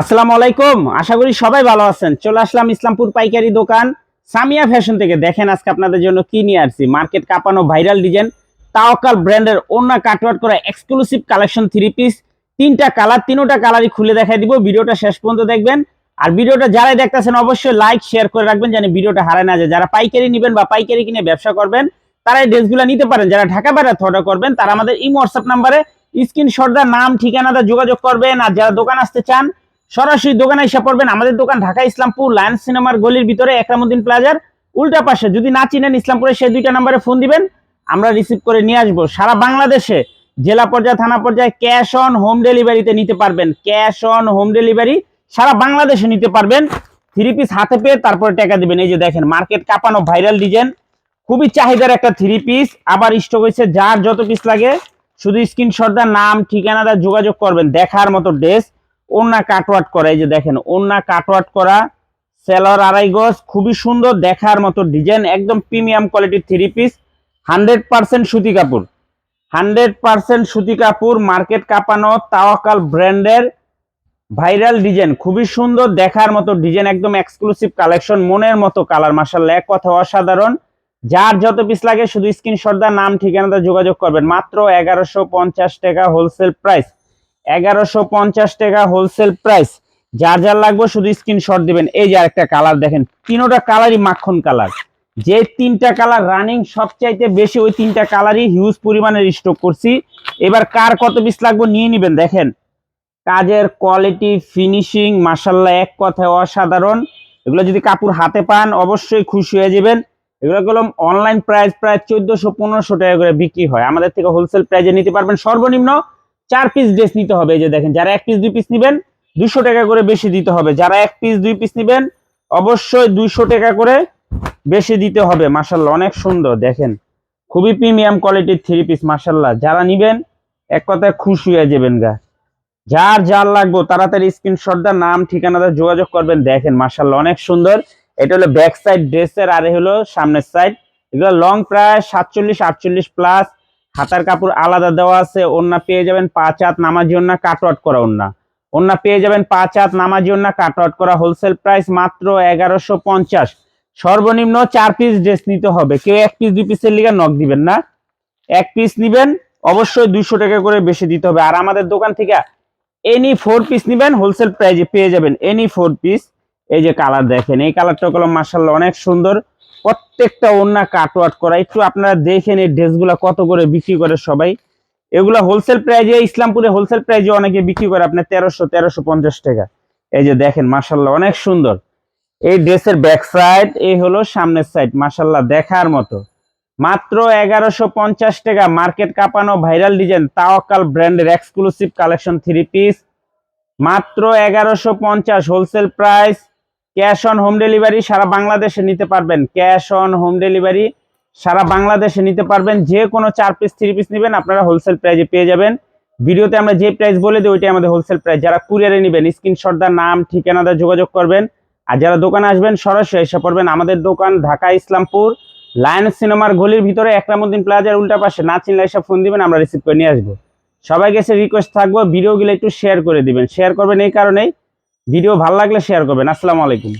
আসসালামু আলাইকুম। আশা করি সবাই ভালো আছেন। চলে আসলাম ইসলামপুর পাইকারি দোকান। সামিয়া ফ্যাশন থেকে দেখেন আজকে আপনাদের জন্য কি নিয়ে আসছি। মার্কেট কাঁপানো ভাইরাল ডিজাইন তাওকাল ব্র্যান্ডের অন্য কাটওয়ার্ট করা এক্সক্লুসিভ কালেকশন থ্রি পিস তিনটা কালার তিনোটা কালারই খুলে দেখাই দিব। ভিডিওটা শেষ পর্যন্ত দেখবেন। আর ভিডিওটা যারাই দেখতেছেন, অবশ্যই লাইক শেয়ার করে রাখবেন যেন ভিডিওটা হারায় না যায়। যারা পাইকারি নেবেন বা পাইকারি কিনে ব্যবসা করবেন তারা এই ড্রেসগুলো নিতে পারেন। যারা ঢাকা বাইরে অর্ডার করবেন, তারা আমাদের ইমো হোয়াটসঅ্যাপ নাম্বারে স্ক্রিনশটটা নাম, ঠিকানাটা যোগাযোগ করবেন। আর যারা দোকান আসতে চান সরাসরি দোকানে এসে পড়বেন। আমাদের দোকান ঢাকা ইসলামপুর লায়ন্স সিনেমার গলির ভিতরে একরামুদ্দিন প্লাজার উল্টা পাশে। যদি না চিনেন ইসলামপুরে, সেই দুইটা নাম্বারে ফোন দিবেন। আমরা রিসিভ করে নিয়ে আসব। সারা বাংলাদেশে, জেলা পর্যায়ে, থানা পর্যায়ে ক্যাশ অন হোম ডেলিভারিতে নিতে পারবেন। ক্যাশ অন হোম ডেলিভারি সারা বাংলাদেশে নিতে পারবেন। থ্রি পিস হাতে পেয়ে তারপরে টাকা দিবেন। এই যে দেখেন মার্কেট কাঁপানো ভাইরাল ডিজাইন খুবই চাহিদার একটা থ্রি পিস আবার স্টক হয়েছে যার যত পিস লাগে। শুধু স্ক্রিনশটটা নাম ঠিকানাটা যোগাযোগ করবেন। দেখার মতো ড্রেস ওন্না কাটওয়াট করা, এই যে দেখেন ওন্না কাটওয়াট করা, সেলর আড়াই গজ, খুবই সুন্দর, দেখার মতো ডিজাইন একদম প্রিমিয়াম কোয়ালিটির থ্রি পিস হান্ড্রেড পার্সেন্ট সুতি কাপড়। হান্ড্রেড পার্সেন্ট সুতি কাপড় মার্কেট কাঁপানো তাওয়াকাল ব্র্যান্ডের ভাইরাল ডিজাইন খুবই সুন্দর, দেখার মতো ডিজাইন একদম এক্সক্লুসিভ কালেকশন মনের মতো কালার মার্শাল এক কথা অসাধারণ। যার যত পিস লাগে, শুধু স্ক্রিনশট দা নাম ঠিকানাটা যোগাযোগ করবেন। মাত্র এগারোশো পঞ্চাশ টাকা হোলসেল প্রাইস এগারোশো পঞ্চাশ টাকা হোলসেল প্রাইস যার যার লাগবে শুধু স্ক্রিনশট দিবেন। এই যে আরেকটা কালার দেখেন, তিনোটা কালারই মাখন কালার যে তিনটা কালার রানিং সবচাইতে বেশি, ওই তিনটা কালারই হিউজ পরিমাণের স্টক করছি। এবার কার কত পিস লাগবে নিয়ে নিবেন, দেখেন। কাজের কোয়ালিটি ফিনিশিং মাসাল্লাহ এক কথায় অসাধারণ। এগুলো যদি কাপড় হাতে পান, অবশ্যই খুশি হয়ে যাবেন। এগুলো গুলো অনলাইন প্রাইস প্রায় চোদ্দশো পনেরোশো টাকা করে বিক্রি হয়। আমাদের থেকে হোলসেল প্রাইসে নিতে পারবেন সর্বনিম্ন চার পিস ড্রেস নিতে হবে, এই যে দেখেন, যারা এক পিস দুই পিস নেবেন দুশো টাকা করে বেশি দিতে হবে। যারা এক পিস দুই পিস নেবেন, অবশ্যই দুইশো টাকা করে বেশি দিতে হবে মাসাল্লাহ অনেক সুন্দর, দেখেন। খুবই প্রিমিয়াম কোয়ালিটির থ্রি পিস মাসাল্লাহ যারা নিবেন, এক কথায় খুশি হয়ে যাবেন গা। যার যার লাগবে, তাড়াতাড়ি স্ক্রিনশট দা নাম ঠিকানাটা যোগাযোগ করবেন, দেখেন মাসাল্লাহ অনেক সুন্দর। এটা হলো ব্যাক সাইড ড্রেসের আর হলো সামনের সাইড এগুলো লং প্রায় সাতচল্লিশ, আটচল্লিশ প্লাস হাতার কাপড় আলাদা দেওয়া আছে ওন্না পেয়ে যাবেন পাঁচ হাত নামাজি ওন্না কাটওয়াট করা ওন্না ওন্না পেয়ে যাবেন পাঁচ হাত নামাজি ওন্না কাটওয়াট করা হোলসেল প্রাইস মাত্র এগারোশো পঞ্চাশ। সর্বনিম্ন চার পিস ড্রেস নিতে হবে। কেউ এক পিস দুই পিসের লিগে নক দিবেন না। এক পিস নিবেন, অবশ্যই দুইশো টাকা করে বেশি দিতে হবে। আর আমাদের দোকান থেকে এনি ফোর পিস নিবেন হোলসেল প্রাইজে পেয়ে যাবেন এনি ফোর পিস এই যে কালার দেখেন, এই কালারটা কলম মার্শাল্লাহ অনেক সুন্দর। প্রত্যেকটা ওন্না কাটওয়াট করা। একটু আপনারা দেখেন এই ড্রেসগুলো কত করে বিক্রি করে সবাই। এগুলা হোলসেল প্রাইজে ইসলামপুরে হোলসেল প্রাইজে অনেকে বিক্রি করে আপনার তেরোশো তেরোশো পঞ্চাশ টাকা। এই যে দেখেন মার্শাল্লাহ অনেক সুন্দর। এই ড্রেসের ব্যাক সাইড এই হলো সামনের সাইড মার্শাল্লাহ দেখার মতো। মাত্র এগারোশো পঞ্চাশ টাকা, মার্কেট কাঁপানো, ভাইরাল ডিজাইন, তাওয়াক্কাল ব্র্যান্ডের এক্সক্লুসিভ কালেকশন থ্রি পিস মাত্র এগারোশো পঞ্চাশ wholesale price cash on home delivery সারা বাংলাদেশে নিতে পারবেন। ক্যাশ অন হোম ডেলিভারি সারা বাংলাদেশে নিতে পারবেন। যে কোনো চার পিস, থ্রি পিস নেবেন, আপনারা হোলসেল প্রাইজে পেয়ে যাবেন। ভিডিওতে আমরা যে প্রাইস বলে দিই, ওইটাই আমাদের হোলসেল প্রাইস যারা কুরিয়ারে নেবেন স্ক্রিনশট দা নাম ঠিকানাটা যোগাযোগ করবেন। আর যারা দোকানে আসবেন, সরাসরি এসে পড়বেন আমাদের দোকান, ঢাকা, ইসলামপুর লায়ন্স সিনেমার গলির ভিতরে, একরামুদ্দিন প্লাজার উল্টা পাশে। না চিনলে এসে ফোন দিবেন, আমরা রিসিভ করে নিয়ে আসব। সবাই কাছে রিকোয়েস্ট থাকব, ভিডিওগুলো একটু শেয়ার করে দিবেন। শেয়ার করবেন এই কারণেই ভিডিও ভালো লাগলে শেয়ার করবেন। আসসালামু আলাইকুম।